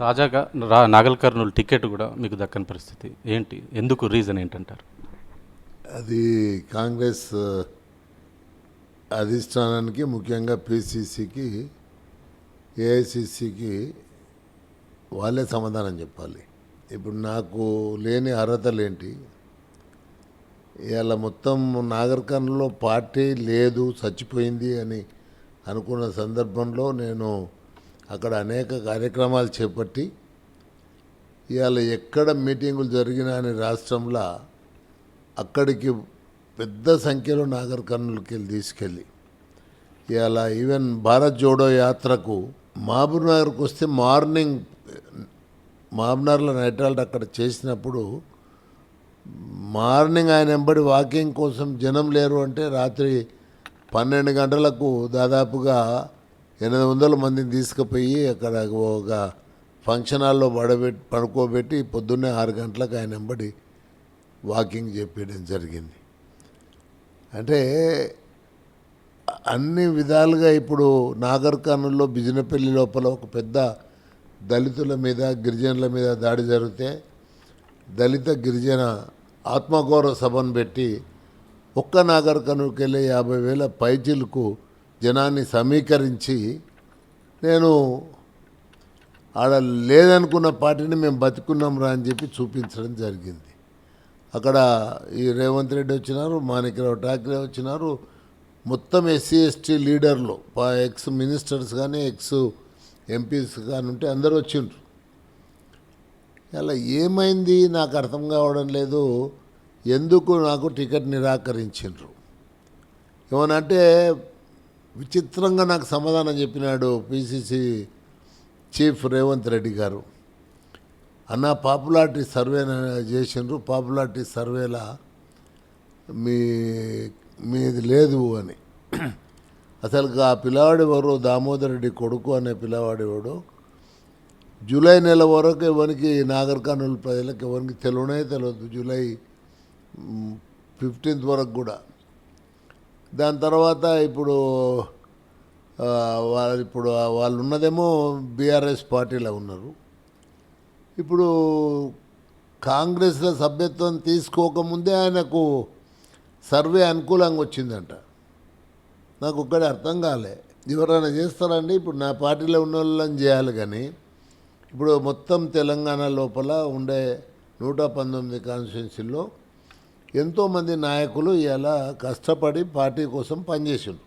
తాజాగా రా నాగల్ కర్నూలు టికెట్ కూడా మీకు దక్కని పరిస్థితి. ఏంటి? ఎందుకు? రీజన్ ఏంటంటారు? అది కాంగ్రెస్ అధిష్టానానికి ముఖ్యంగా పిసిసికి ఏఐసిసికి వాళ్ళే సమాధానం చెప్పాలి. ఇప్పుడు నాకు లేని అర్హతలు ఏంటి? ఇవాళ మొత్తం నాగరికంలో పార్టీ లేదు చచ్చిపోయింది అని అనుకున్న సందర్భంలో నేను అక్కడ అనేక కార్యక్రమాలు చేపట్టి ఇవాళ ఎక్కడ మీటింగులు జరిగినా అనే రాష్ట్రంలో అక్కడికి పెద్ద సంఖ్యలో నాగర్ కర్నూలుకి వెళ్ళి తీసుకెళ్ళి ఇవాళ ఈవెన్ భారత్ జోడో యాత్రకు మహబూబ్ నగర్కి వస్తే మార్నింగ్ మహబూబ్నగర్లో నైట్ హాల్ట్ అక్కడ చేసినప్పుడు మార్నింగ్ ఆయన వెంబడి వాకింగ్ కోసం జనం లేరు అంటే రాత్రి పన్నెండు గంటలకు దాదాపుగా ఎనిమిది వందల మందిని తీసుకుపోయి అక్కడ ఒక ఫంక్షన్ హాల్లో పడబెట్టి పడుకోబెట్టి పొద్దున్నే ఆరు గంటలకు ఆయన వెంబడి వాకింగ్ చెప్పేయడం జరిగింది. అంటే అన్ని విధాలుగా ఇప్పుడు నాగర్ కర్నూల్లో బిజినపల్లి లోపల ఒక పెద్ద దళితుల మీద గిరిజనుల మీద దాడి జరిగితే దళిత గిరిజన ఆత్మగౌరవ సభను పెట్టి ఒక్క నాగర్ కర్నూలుకి వెళ్ళే యాభై వేల పైచీలకు జనాన్ని సమీకరించి నేను ఆడ లేదనుకున్న పార్టీని మేము బతుకున్నాం రా అని చెప్పి చూపించడం జరిగింది. అక్కడ ఈ రేవంత్ రెడ్డి వచ్చినారు మాణిక్యరావు ఠాక్రే వచ్చినారు. మొత్తం ఎస్సీ ఎస్టీ లీడర్లు ఎక్స్ మినిస్టర్స్ కానీ ఎక్స్ ఎంపీస్ కానీ ఉంటే అందరూ వచ్చిండ్రు. అలా ఏమైంది? నాకు అర్థం కావడం లేదు. ఎందుకు నాకు టికెట్ నిరాకరించిండ్రు? ఏమనంటే విచిత్రంగా నాకు సమాధానం చెప్పినాడు పిసిసి చీఫ్ రేవంత్ రెడ్డి గారు. అన్న పాపులారిటీ సర్వే చేసినారు పాపులారిటీ సర్వేలా మీ మీది లేదు అని. అసలు ఆ పిల్లవాడు ఎవరు? దామోదర్ రెడ్డి కొడుకు అనే పిల్లవాడు ఎవడు? జూలై నెల వరకు ఎవరికి నాగర్ కర్నూలు ప్రజలకు ఎవరికి తెలియనే తెలియదు జూలై ఫిఫ్టీన్త్ వరకు కూడా. దాని తర్వాత ఇప్పుడు వాళ్ళు ఇప్పుడు వాళ్ళు ఉన్నదేమో బీఆర్ఎస్ పార్టీలో ఉన్నారు. ఇప్పుడు కాంగ్రెస్లో సభ్యత్వం తీసుకోకముందే ఆయనకు సర్వే అనుకూలంగా వచ్చిందంట. నాకు ఒక్కడే అర్థం కాలే. ఎవరైనా చేస్తారండి? ఇప్పుడు నా పార్టీలో ఉన్న వాళ్ళని చేయాలి కానీ ఇప్పుడు మొత్తం తెలంగాణ లోపల ఉండే నూట పంతొమ్మిది కాన్స్టిట్యున్సీల్లో ఎంతోమంది నాయకులు ఇలా కష్టపడి పార్టీ కోసం పనిచేసారు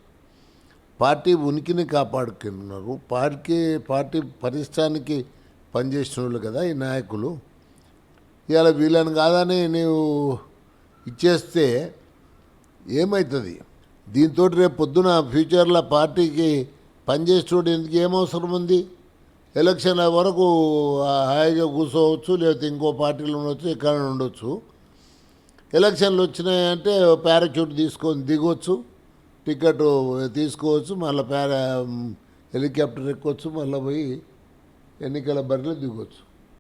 పార్టీ ఉనికిని కాపాడుకున్నారు. పార్టీ పార్టీ పరిష్టానికి పనిచేసిన కదా ఈ నాయకులు. ఇలా వీళ్ళని కాదని నీవు ఇచ్చేస్తే ఏమవుతుంది దీంతో రేపు పొద్దున ఫ్యూచర్లో పార్టీకి పనిచేసేటోడు ఎందుకు ఏం అవసరం ఉంది? ఎలక్షన్ల వరకు హాయిగా కూర్చోవచ్చు లేకపోతే ఇంకో పార్టీలో ఉండొచ్చు ఎక్కడ ఉండొచ్చు. ఎలక్షన్లు వచ్చినాయంటే పారాచూట్ తీసుకొని దిగొచ్చు టికెట్ తీసుకోవచ్చు మళ్ళీ పారా హెలికాప్టర్ ఎక్కొచ్చు మళ్ళీ పోయి ఎన్నికల బరిలో దిగొచ్చు.